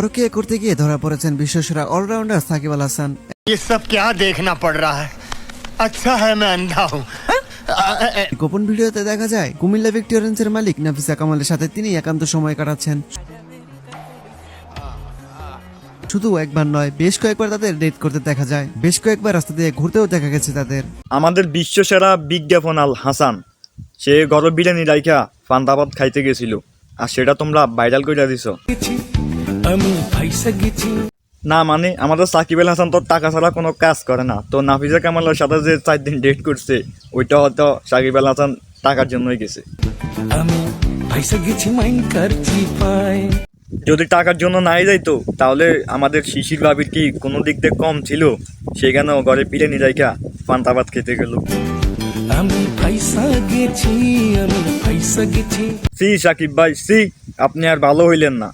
পরকীয়া করতে গিয়ে ধরা পড়েছেন বিশ্বসেরা অলরাউন্ডার সাকিব আল হাসান। গোপন ভিডিওতে দেখা যায় কুমিল্লা ভিক্টোরিয়ান্সের মালিক নাফিসা কামালের সাথে তিনি একান্ত সময় কাটাচ্ছেন। শুধু একবার নয় বেশ কয়েকবার তাদের ডেট করতে দেখা যায়। বেশ কয়েকবার রাস্তা দিয়ে ঘুরতেও দেখা গেছে তাদের। আমাদের বিশ্বসেরা বিজ্ঞাপন আল হাসান সে গরম বিরিয়ানি রাইখা ফান্দাবাদ খাইতে গেছিল। আর সেটা তোমরা ভাইরাল করে দিছো। আমি ফাইসা গেছি। না মানে আমাদের সাকিব আল হাসান তো টাকা ছাড়া কোনো কাজ করে না। তো নাফিজা কামালের সাথে যে চার দিন ডেট করছে ওইটা হয়তো সাকিব আল হাসান টাকার জন্যই গেছে। আমি ফাইসা গেছি মাইন কারছি পায় যদি টাকার জন্য নাই যাইতো তাহলে আমাদের শিশির বাবির কি কোনো দিক দিয়ে কম ছিল? সেখানেও ঘরে বিরিয়ানি রাইখা ফান্তাবাদ খেতে গেল। আমি ফাইসা গেছি আমি ফাইসা গেছি। সি সাকিব ভাই সি আপনি আর ভালো হইলেন না।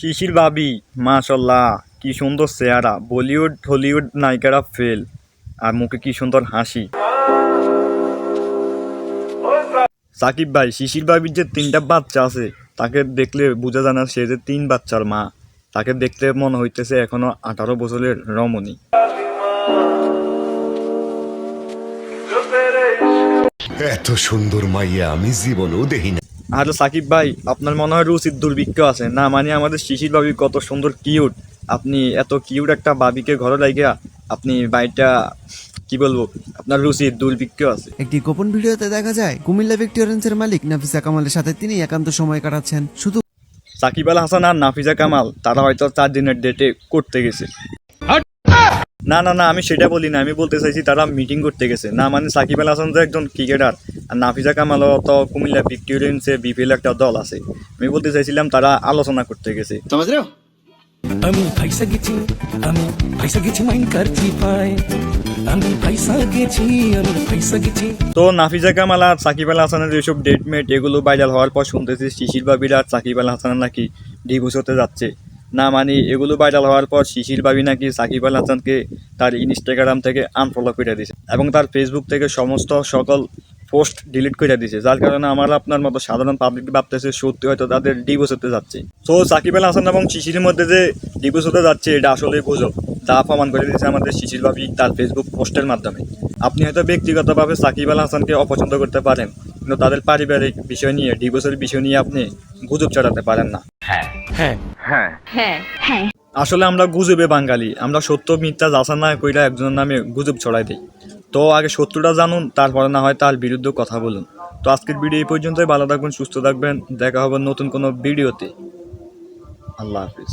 শিশির বাবি মাশাল্লাহ, কি সুন্দর চেহারা। বলিউড, হলিউড নায়িকারা ফেল আর মুখে কি সুন্দর হাসি। সাকিব ভাই, শিশির বাবির যে তিনটা বাচ্চা আছে, তাকে দেখলে বোঝা যায় না সে যে তিন বাচ্চার মা। তাকে দেখতে মনে হইতেছে এখনও আঠারো বছরের রমণী। এত সুন্দর মাইয়া, আমি জীবনেও দেখি না আর সাকিব ভাই আপনার মনে হয় রুচির দুর্ভিক্ষ আছে। না মানে আমাদের শিশির বাবি কত সুন্দর কিউট আপনি এত কিউট একটা বাবিকে ঘরে লাগিয়া আপনি বাড়িটা কি বলব আপনার রুচির দুর্ভিক্ষ আছে। একটি গোপন ভিডিওতে দেখা যায় কুমিল্লা ভিক্টোরিয়ান্সের মালিক নাফিসা কামালের সাথে তিনি একান্ত সময় কাটাচ্ছেন। শুধু সাকিব আল হাসান আর নাফিজা কামাল তারা হয়তো চার দিনের ডেটে করতে গেছে। না না না আমি সেটা বলি না আমি বলতে চাইছি তারা মিটিং করতে গেছে। না মানে সাকিব আল হাসান তো একজন ক্রিকেটার আর নাফিজা কামালও তো কুমিল্লা ভিক্টোরিয়ান্সে বিপিএল একটা দল আছে। আমি বলতে চাইছিলাম তারা আলোচনা করতে গেছে। আমি ফাইসা গেছি আমি ফাইসা গেছি মাইন কারছি পায় আমি ফাইসা গেছি আমি ফাইসা গেছি। তো নাফিজা কামাল আর সাকিব আল হাসানের যেসব ডেটমেট এগুলো ভাইরাল হওয়ার পর শুনতেছি শিশির বাবির আর সাকিব আল হাসান নাকি ডিভোর্স হতে যাচ্ছে। না মানে এগুলো ভাইরাল হওয়ার পর শিশির বাবি নাকি সাকিব আল হাসানকে তার ইনস্টাগ্রাম থেকে আনফলো করে দিয়েছে। এবং তার ফেসবুক থেকে সমস্ত সকল পোস্ট ডিলিট করে দিয়েছে যার কারণে আমার আপনার মতো সাধারণ পাবলিক ভাবতেছে সত্যি হয়তো তাদের ডিভোর্স হতে যাচ্ছে। তো সাকিব আল হাসান এবং শিশির মধ্যে যে ডিভোর্স হতে যাচ্ছে এটা আসলে গুজব তা প্রমাণ করে দিয়েছে আমাদের শিশির বাবি তার ফেসবুক পোস্টের মাধ্যমে। আপনি হয়তো ব্যক্তিগতভাবে সাকিব আল হাসানকে অপছন্দ করতে পারেন কিন্তু তাদের পারিবারিক বিষয় নিয়ে ডিভোর্সের বিষয় নিয়ে আপনি গুজব চড়াতে পারেন না। হ্যাঁ। আসলে আমরা গুজবে বাঙালি আমরা সত্য মিথ্যা যাচা না কইরা একজনের নামে গুজব ছড়াই দিই। তো আগে শত্রুটা জানুন, তারপরে না হয় তার বিরুদ্ধে কথা বলুন। তো আজকের ভিডিও এই পর্যন্তই, ভালো থাকবেন সুস্থ থাকবেন, দেখা হবে নতুন কোনো ভিডিওতে। আল্লাহ হাফিজ।